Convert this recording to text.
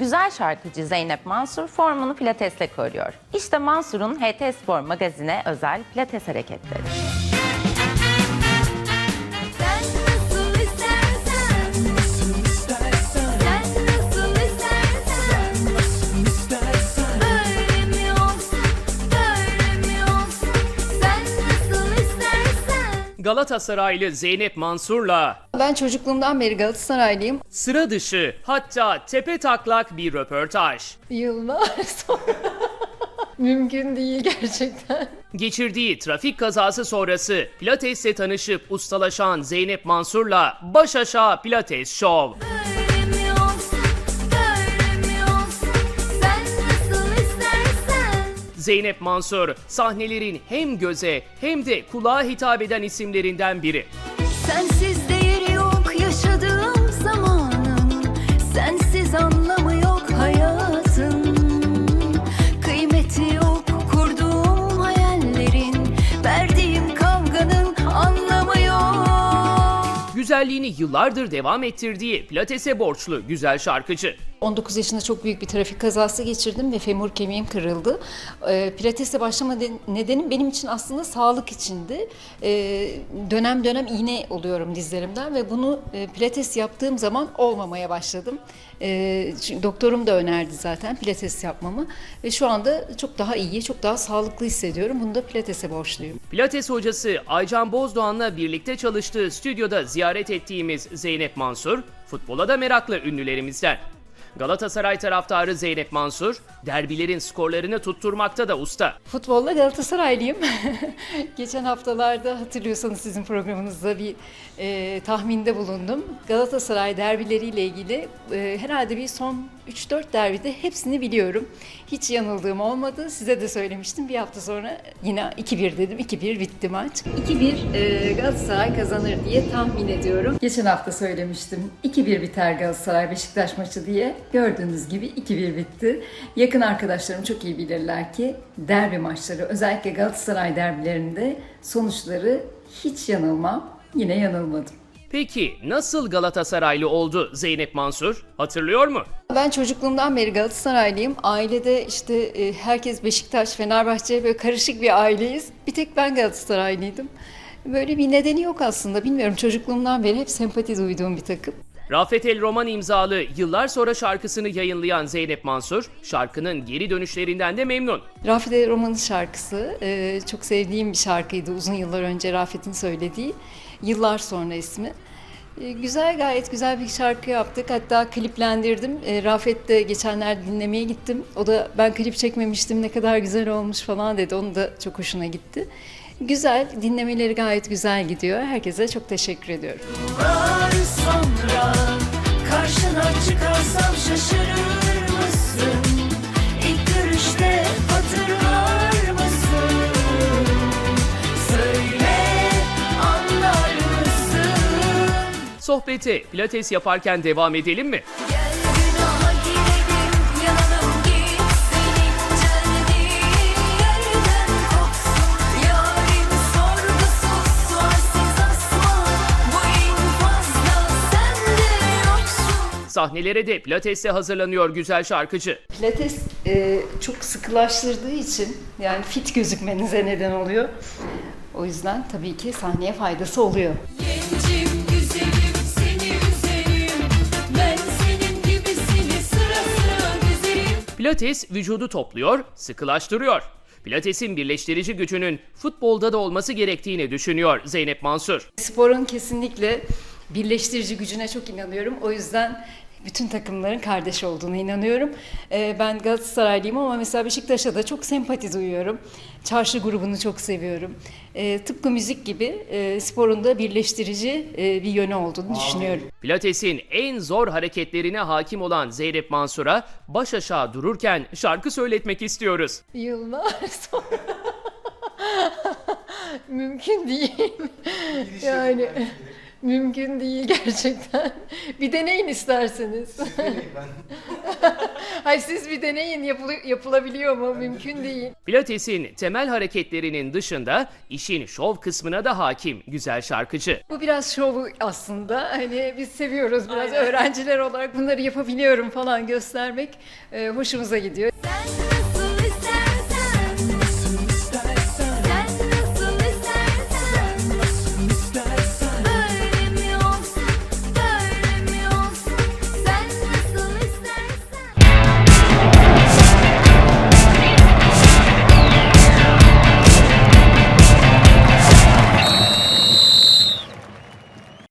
Güzel şarkıcı Zeynep Mansur formunu pilatesle koruyor. İşte Mansur'un HT Spor magazine özel pilates hareketleri. Galatasaraylı Zeynep Mansur'la Ben çocukluğumdan beri Galatasaraylıyım. sıra dışı hatta tepe taklak bir röportaj. Yıllar sonra. Mümkün değil gerçekten. Geçirdiği trafik kazası sonrası Pilates'le tanışıp ustalaşan Zeynep Mansur'la baş aşağı Pilates Show. Zeynep Mansur sahnelerin hem göze hem de kulağa hitap eden isimlerinden biri. Sensiz değeri yok yaşadığım zamanın Sensiz anlamı yok hayatın Kıymeti yok kurduğum hayallerin Verdiğim kavganın anlamı yok Güzelliğini yıllardır devam ettirdiği Pilates'e borçlu güzel şarkıcı. 19 yaşında çok büyük bir trafik kazası geçirdim ve femur kemiğim kırıldı. Ee, Pilates'e başlama neden- nedenim benim için aslında sağlık içindi. Ee, dönem dönem iğne oluyorum dizlerimden ve bunu e, pilates yaptığım zaman olmamaya başladım. Ee, çünkü doktorum da önerdi zaten pilates yapmamı ve şu anda çok daha iyi, çok daha sağlıklı hissediyorum. Bunu da pilates'e borçluyum. Pilates hocası Aycan Bozdoğan'la birlikte çalıştığı stüdyoda ziyaret ettiğimiz Zeynep Mansur, futbola da meraklı ünlülerimizden. Galatasaray taraftarı Zeynep Mansur, derbilerin skorlarını tutturmakta da usta. Futbolla Galatasaraylıyım. Geçen haftalarda hatırlıyorsanız sizin programınızda bir e, tahminde bulundum. Galatasaray derbileriyle ilgili e, herhalde bir son 3-4 derbide hepsini biliyorum. Hiç yanıldığım olmadı. Size de söylemiştim. Bir hafta sonra yine 2-1 dedim. 2-1 bitti maç. 2-1 e, Galatasaray kazanır diye tahmin ediyorum. Geçen hafta söylemiştim. 2-1 biter Galatasaray Beşiktaş maçı diye. Gördüğünüz gibi 2-1 bitti. Yakın arkadaşlarım çok iyi bilirler ki derbi maçları özellikle Galatasaray derbilerinde sonuçları hiç yanılmam. Yine yanılmadım. Peki nasıl Galatasaraylı oldu Zeynep Mansur? Hatırlıyor mu? Ben çocukluğumdan beri Galatasaraylıyım. Ailede işte e, herkes Beşiktaş, Fenerbahçe böyle karışık bir aileyiz. Bir tek ben Galatasaraylıydım. Böyle bir nedeni yok aslında. Bilmiyorum çocukluğumdan beri hep sempati duyduğum bir takım. Rafet El Roman imzalı yıllar sonra şarkısını yayınlayan Zeynep Mansur, şarkının geri dönüşlerinden de memnun. Rafet El Roman'ın şarkısı e, çok sevdiğim bir şarkıydı uzun yıllar önce Rafet'in söylediği. Yıllar sonra ismi. E, Güzel gayet güzel bir şarkı yaptık. Hatta kliplendirdim. E, Rafet de geçenlerde dinlemeye gittim. O da ben klip çekmemiştim ne kadar güzel olmuş falan dedi. Onun da çok hoşuna gitti. Güzel, dinlemeleri gayet güzel gidiyor. Herkese çok teşekkür ediyorum. Yıllar sonra karşına çıkarsam şaşırır mısın? İlk görüşte hatırlar mısın? Söyle anlar mısın? Sohbete Pilates yaparken devam edelim mi? Sahnelere de Pilates'e hazırlanıyor güzel şarkıcı. Pilates e, çok sıkılaştırdığı için yani fit gözükmenize neden oluyor. O yüzden tabii ki sahneye faydası oluyor. Gencim güzelim seni üzerim Ben senin gibisini sıra sıra güzelim Pilates vücudu topluyor, sıkılaştırıyor. Pilates'in birleştirici gücünün futbolda da olması gerektiğini düşünüyor Zeynep Mansur. Sporun kesinlikle birleştirici gücüne çok inanıyorum. O yüzden bütün takımların kardeş olduğuna inanıyorum. Ee, Ben Galatasaraylıyım ama mesela Beşiktaş'a da çok sempati duyuyorum. Çarşı grubunu çok seviyorum. Ee, Tıpkı müzik gibi e, sporun da birleştirici e, bir yönü olduğunu düşünüyorum. Pilates'in en zor hareketlerine hakim olan Zeynep Mansur'a baş aşağı dururken şarkı söyletmek istiyoruz. Yıllar sonra. mümkün değil. yani mümkün değil gerçekten. Bir deneyin isterseniz. Ay siz bir deneyin yapılı- yapılabiliyor mu? Mümkün değil. Pilatesin temel hareketlerinin dışında işin şov kısmına da hakim güzel şarkıcı. Bu biraz şovu aslında. Hani biz seviyoruz biraz öğrenciler olarak bunları yapabiliyorum falan göstermek e, hoşumuza gidiyor.